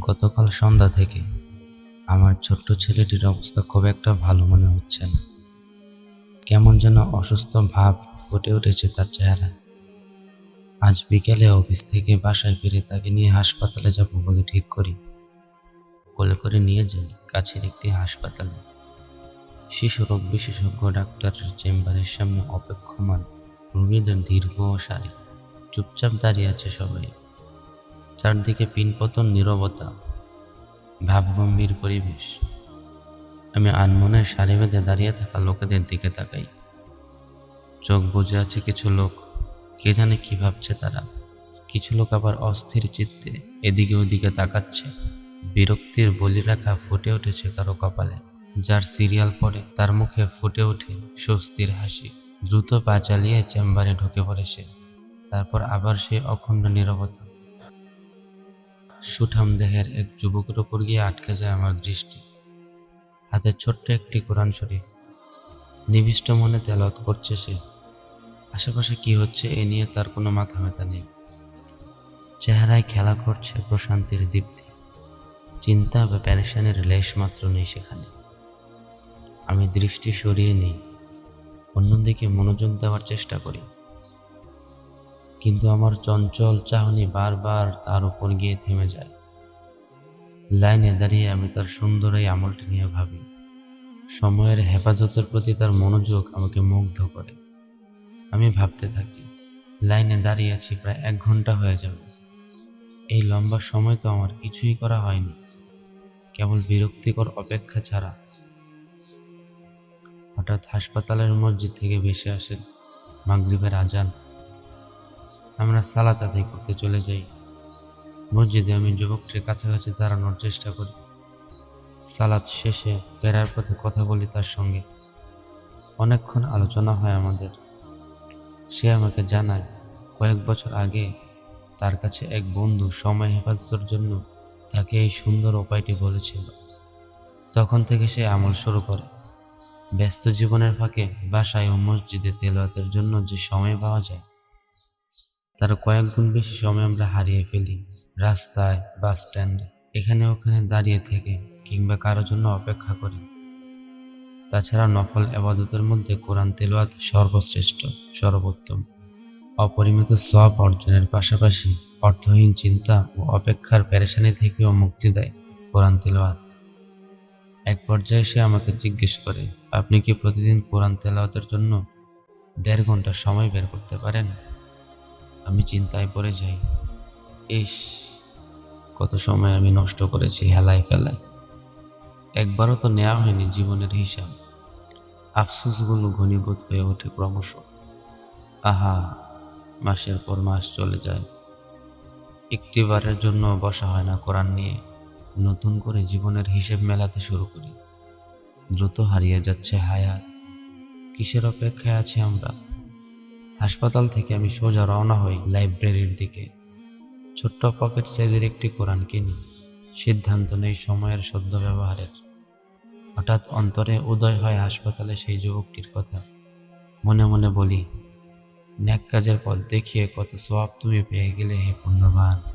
গতকাল সন্ধ্যা থেকে আমার ছোট্ট ছেলেটির অবস্থা খুব একটা ভালো মনে হচ্ছে না। কেমন যেন অসুস্থ ভাব ফুটে উঠেছে তার চেহারায় আজ বিকেলে অফিস থেকে বাসায় ফিরে তাকে নিয়ে হাসপাতালে যাব বলে ঠিক করি। কোলে করে নিয়ে যাই কাছের একটি হাসপাতালে। শিশু রোগ বিশেষজ্ঞ ডাক্তারের চেম্বারের সামনে অপেক্ষমান রোগীদের দীর্ঘ সারি। চুপচাপ দাঁড়িয়ে আছে সবাই। চারদিকে পিনপতন নীরবতা, ভাবগম্ভীর পরিবেশ। আমি আনমনে সারি বেঁধে দাঁড়িয়ে থাকা লোকেদের দিকে তাকাই। চোখ বুঝে আছে কিছু লোক, কে জানে কি ভাবছে তারা। কিছু লোক আবার অস্থির চিত্তে এদিকে ওদিকে তাকাচ্ছে। বিরক্তির বলি রাখা ফুটে উঠেছে কারও কপালে, যার সিরিয়াল পড়ে তার মুখে ফুটে ওঠে স্বস্তির হাসি। দ্রুত পা চালিয়ে চেম্বারে ঢুকে পড়ে সে, তারপর আবার সে অখণ্ড নীরবতা। সুঠাম দেহের এক যুবকের ওপর গিয়ে আটকে যায় আমার দৃষ্টি। হাতে ছোট্ট একটি কোরআন শরীফ। নিবিষ্ট মনে তেলত করছে সে। আশেপাশে কি হচ্ছে এ নিয়ে তার কোনো মাথা ব্যথা নেই। চেহারায় খেলা করছে প্রশান্তির দীপ্তি। চিন্তা বা প্যারেশানের লেশ মাত্র নেই সেখানে। আমি দৃষ্টি সরিয়ে নেই। অন্যদিকে মনোযোগ দেওয়ার চেষ্টা করি। কিন্তু আমার চঞ্চল চাহনি বারবার তার উপর গিয়ে থেমে যায়। লাইনে দাঁড়িয়ে আমি তার সুন্দর এই আমলটি নিয়ে ভাবি। সময়ের হেফাজতের প্রতি তার মনোযোগ আমাকে মুগ্ধ করে। আমি ভাবতে থাকি, লাইনে দাঁড়িয়ে আছি প্রায় এক ঘণ্টা হয়ে যাবে। এই লম্বা সময় তো আমার কিছুই করা হয়নি। কেবল বিরক্তিকর অপেক্ষা ছাড়া। হঠাৎ হাসপাতালের মসজিদ থেকে ভেসে আসে মাগরিবের আজান। আমরা সালাত আদায় করতে চলে যাই। মসজিদে আমি যুবকটির কাছাকাছি দাঁড়ানোর চেষ্টা করি। সালাত শেষে ফেরার পথে কথা বলি তার সঙ্গে। অনেকক্ষণ আলোচনা হয় আমাদের। সে আমাকে জানায়, কয়েক বছর আগে তার কাছে এক বন্ধু সময় হেফাজতের জন্য তাকে এই সুন্দর উপায়টি বলেছিল। তখন থেকে সে আমল শুরু করে। ব্যস্ত জীবনের ফাঁকে বাসায় ও মসজিদে তেলাওয়াতের জন্য যে সময় পাওয়া যায় তার কয়েক গুণ বেশি সময় আমরা হারিয়ে ফেলি। রাস্তায়, বাস স্ট্যান্ডে, এখানে ওখানে দাঁড়িয়ে থেকে কিংবা কারোর জন্য অপেক্ষা করে। তাছাড়া নফল আবাদতের মধ্যে কোরআন তেলাওয়াত সর্বশ্রেষ্ঠ, সর্বোত্তম। অপরিমিত সব অর্জনের পাশাপাশি অর্থহীন চিন্তা ও অপেক্ষার প্যারেশানি থেকেও মুক্তি দেয় কোরআন তেলাওয়াত। এক পর্যায়ে সে আমাকে জিজ্ঞেস করে, আপনি কি প্রতিদিন কোরআন তেলাওয়াতের জন্য দেড় ঘণ্টা সময় বের করতে পারেন? আমি চিন্তায় পড়ে যাই। ইস, কত সময় আমি নষ্ট করেছি হেলায় ফেলায়। একবারও তো নেওয়া হয়নি জীবনের হিসাব। আফসোসগুলো ঘনীভূত হয়ে ওঠে ক্রমশ। আহা, মাসের পর মাস চলে যায়। একটি বারের জন্য বসা হয় না কোরআন নিয়ে। নতুন করে জীবনের হিসেব মেলাতে শুরু করি। দ্রুত হারিয়ে যাচ্ছে হায়াত। কিসের অপেক্ষায় আছি আমরা? হাসপাতাল থেকে আমি সোজা রওনা হই লাইব্রেরির দিকে। ছোট্ট পকেট সাইজের একটি কোরআন কিনি। সিদ্ধান্ত নেই সময়ের সদ্য ব্যবহারের। হঠাৎ অন্তরে উদয় হয় হাসপাতালে সেই যুবকটির কথা। মনে মনে বলি, ন্যাক কাজের পথ দেখিয়ে কত সোয়াব তুমি পেয়ে গেলে হে পুণ্যবান।